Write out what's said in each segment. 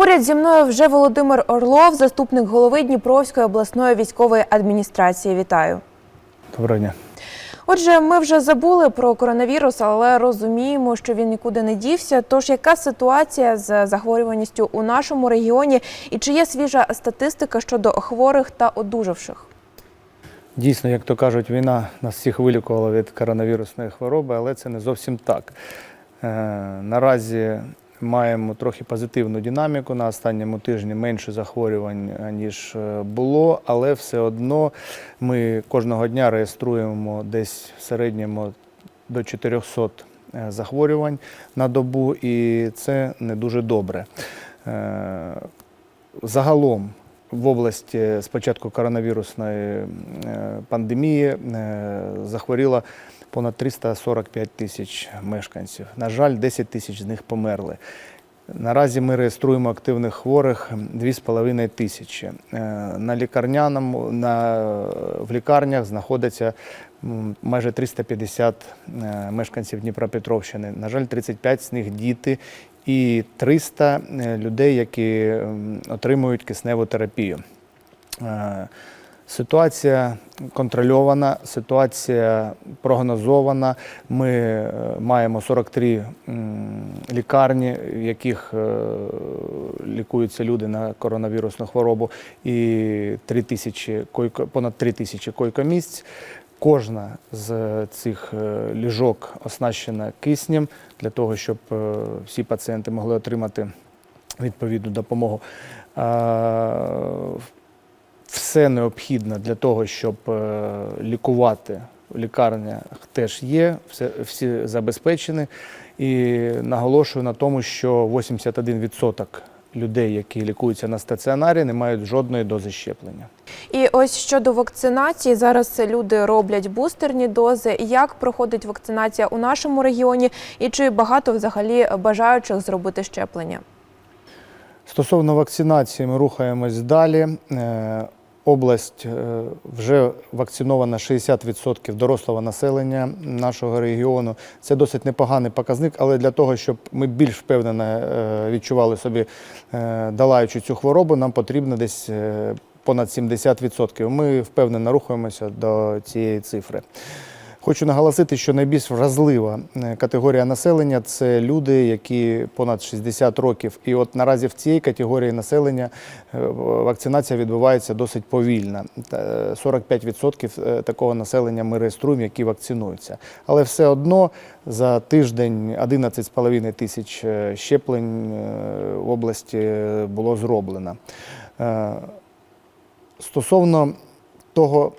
Поряд зі мною вже Володимир Орлов, заступник голови Дніпровської обласної військової адміністрації. Вітаю. Доброго дня. Отже, ми вже забули про коронавірус, але розуміємо, що він нікуди не дівся. Тож яка ситуація з захворюваністю у нашому регіоні і чи є свіжа статистика щодо хворих та одужавших? Дійсно, як то кажуть, війна нас всіх вилікувала від коронавірусної хвороби, але це не зовсім так. Е, наразі маємо трохи позитивну динаміку. На останньому тижні менше захворювань, ніж е, було, але все одно ми кожного дня реєструємо десь в середньому до 400 е, захворювань на добу, і це не дуже добре. Е, Загалом в області з початку коронавірусної е, пандемії е, захворіло понад 345 тисяч мешканців. На жаль, 10 тисяч з них померли. Наразі ми реєструємо активних хворих 2,5 тисячі. Е, На лікарняному на, в лікарнях знаходиться майже 350 е, мешканців Дніпропетровщини. На жаль, 35 з них діти і 300 е, людей, які отримують кисневу терапію. Е, Ситуація контрольована, ситуація прогнозована. Ми е, маємо 43 м, лікарні, в яких лікуються люди на коронавірусну хворобу, і 3 тисячі понад 3 тисячі койкомісць. Кожна з цих е, ліжок оснащена киснем для того, щоб е, всі пацієнти могли отримати відповідну допомогу. Все необхідне для того, щоб е, лікувати в лікарнях теж є, всі забезпечені. І наголошую на тому, що 81% людей, які лікуються на стаціонарі, не мають жодної дози щеплення. І ось щодо вакцинації, зараз люди роблять бустерні дози. Як проходить вакцинація у нашому регіоні, і чи багато взагалі бажаючих зробити щеплення? Стосовно вакцинації, ми рухаємось далі. Область е, вже вакцинована 60% дорослого населення нашого регіону. Це досить непоганий показник, але для того, щоб ми більш впевнено е, відчували собі, е, долаючи цю хворобу, нам потрібно десь понад 70%. Ми впевнено рухаємося до цієї цифри. Хочу наголосити, що найбільш вразлива е, категорія населення це люди, які понад 60 років. І от наразі в цій категорії населення е, вакцинація відбувається досить повільно. Е, 45% е, такого населення ми реєструємо, які вакцинуються. Але все одно за тиждень 11,5 тисяч щеплень в області було зроблено. Стосовно того,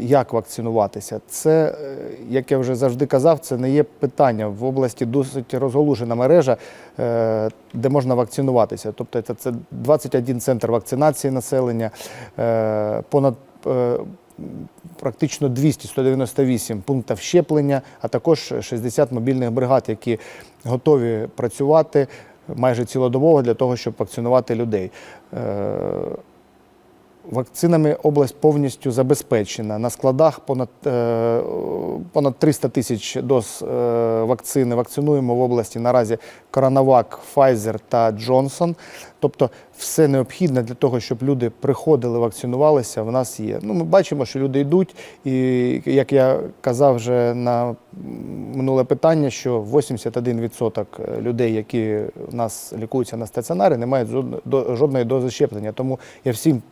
як вакцинуватися, це, е, як я вже завжди казав, це не є питання. В області досить розголужена мережа, е, де можна вакцинуватися. Тобто це, це 21 центр вакцинації населення, е, понад е, практично 200, 198 пунктів щеплення, а також 60 мобільних бригад, які готові працювати майже цілодобово для того, щоб вакцинувати людей. Е, Вакцинами область повністю забезпечена. На складах понад, е, понад 300 тисяч доз е, вакцини вакцинуємо в області наразі Коронавак, Pfizer та Johnson. Тобто все необхідне для того, щоб люди приходили, вакцинувалися, в нас є. Ну, ми бачимо, що люди йдуть, і як я казав вже на минуле питання, що 81% людей, які в нас лікуються на стаціонарі, не мають жодної дози щеплення. Тому я всім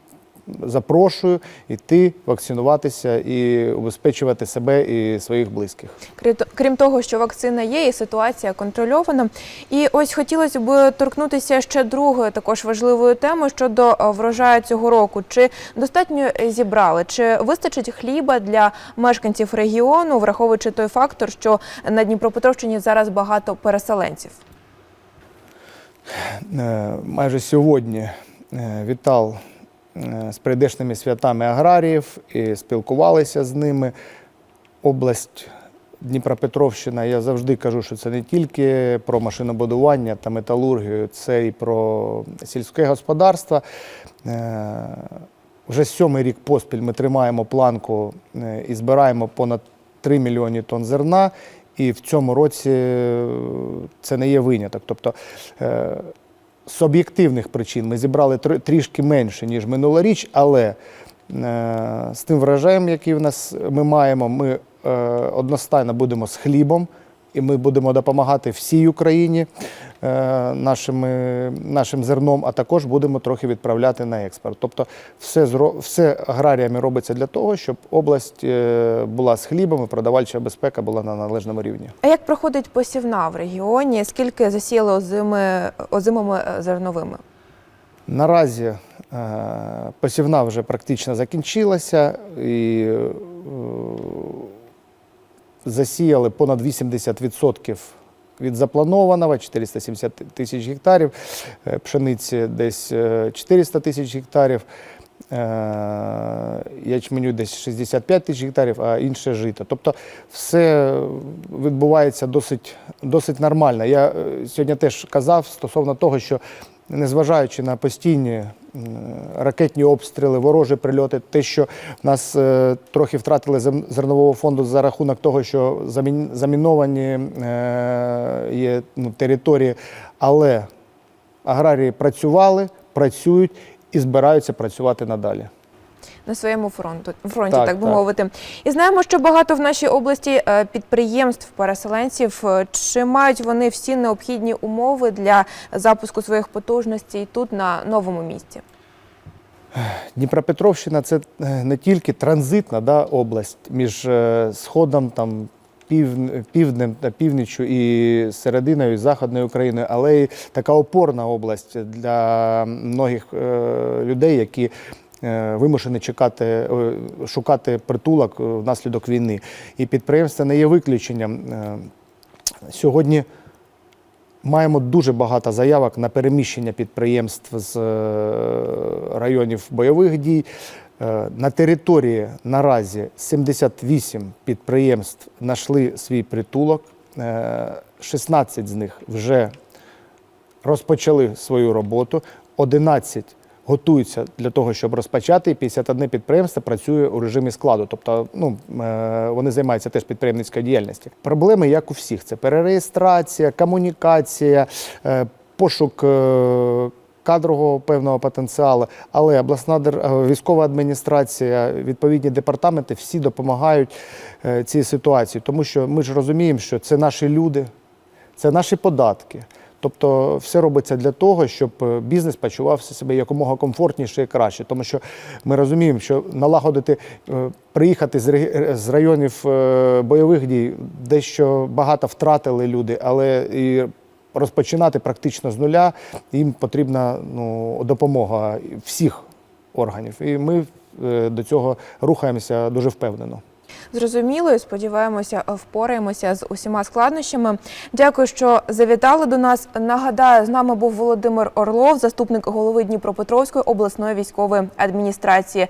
запрошую йти вакцинуватися і убезпечувати себе і своїх близьких. Крім того, що вакцина є, і ситуація контрольована. І ось хотілося б торкнутися ще другої також важливої теми щодо е, врожаю цього року. Чи достатньо зібрали, чи вистачить хліба для мешканців регіону, враховуючи той фактор, що на Дніпропетровщині зараз багато переселенців? Е, Майже сьогодні е, вітав е, з прийдешними святами аграріїв і спілкувалися з ними. Область Дніпропетровщина, я завжди кажу, що це не тільки про машинобудування та металургію, це і про сільське господарство. Е, Вже сьомий рік поспіль ми тримаємо планку е, і збираємо понад 3 мільйони тонн зерна. І в цьому році е, це не є виняток. Тобто е, з об'єктивних причин. Ми зібрали трішки менше, ніж минулоріч, але е, з тим врожаєм, який в нас ми маємо, ми е, одностайно будемо з хлібом, і ми будемо допомагати всій Україні нашими, нашим зерном, а також будемо трохи відправляти на експорт. Тобто все, все аграріями робиться для того, щоб область е, була з хлібом і продавальча безпека була на належному рівні. А як проходить посівна в регіоні? Скільки засіяли озими, озимими е, зерновими? Наразі е, посівна вже практично закінчилася і е, засіяли понад 80% від запланованого, 470 тисяч гектарів, е, пшениці десь е, 400 тисяч гектарів, е, ячменю десь 65 тисяч гектарів, а інше жито. Тобто все відбувається досить, досить нормально. Я е, сьогодні теж казав стосовно того, що незважаючи на постійні е, ракетні обстріли, ворожі прильоти, те, що нас е, трохи втратили зернового фонду за рахунок того, що заміновані е, є ну, території, але аграрії працювали, працюють і збираються працювати надалі. На своєму фронту фронті, Так, так, би так. мовити. І знаємо, що багато в нашій області е, підприємств, переселенців. Е, Чи мають вони всі необхідні умови для запуску своїх потужностей тут на новому місці? Дніпропетровщина це е, не тільки транзитна да, область між сходом, там, пів, півднем та північчю і серединою, і західною Україною, але й така опорна область для многих людей, які вимушені чекати, е, шукати притулок е, внаслідок війни. І підприємство не є виключенням. Е, Сьогодні Маємо дуже багато заявок на переміщення підприємств з е, районів бойових дій. Е, На території наразі 78 підприємств знайшли свій притулок. Е, 16 з них вже розпочали свою роботу, 11 готуються для того, щоб розпочати, і 51 підприємство працює у режимі складу. Тобто ну, е, вони займаються теж підприємницькою діяльністю. Проблеми, як у всіх, це перереєстрація, комунікація, е, пошук. е, Кадрового певного потенціалу, але обласна військова адміністрація, відповідні департаменти всі допомагають цій ситуації, тому що ми ж розуміємо, що це наші люди, це наші податки. Тобто все робиться для того, щоб е, бізнес почувався себе якомога комфортніше і краще. Тому що ми розуміємо, що налагодити, е, приїхати з реги- районів е, бойових дій, дещо багато втратили люди, але і розпочинати практично з нуля їм потрібна ну, допомога всіх органів. І ми е, до цього рухаємося дуже впевнено. Зрозуміло, сподіваємося, впораємося з усіма складнощами. Дякую, що завітали до нас. Нагадаю, з нами був Володимир Орлов, заступник голови Дніпропетровської обласної військової адміністрації.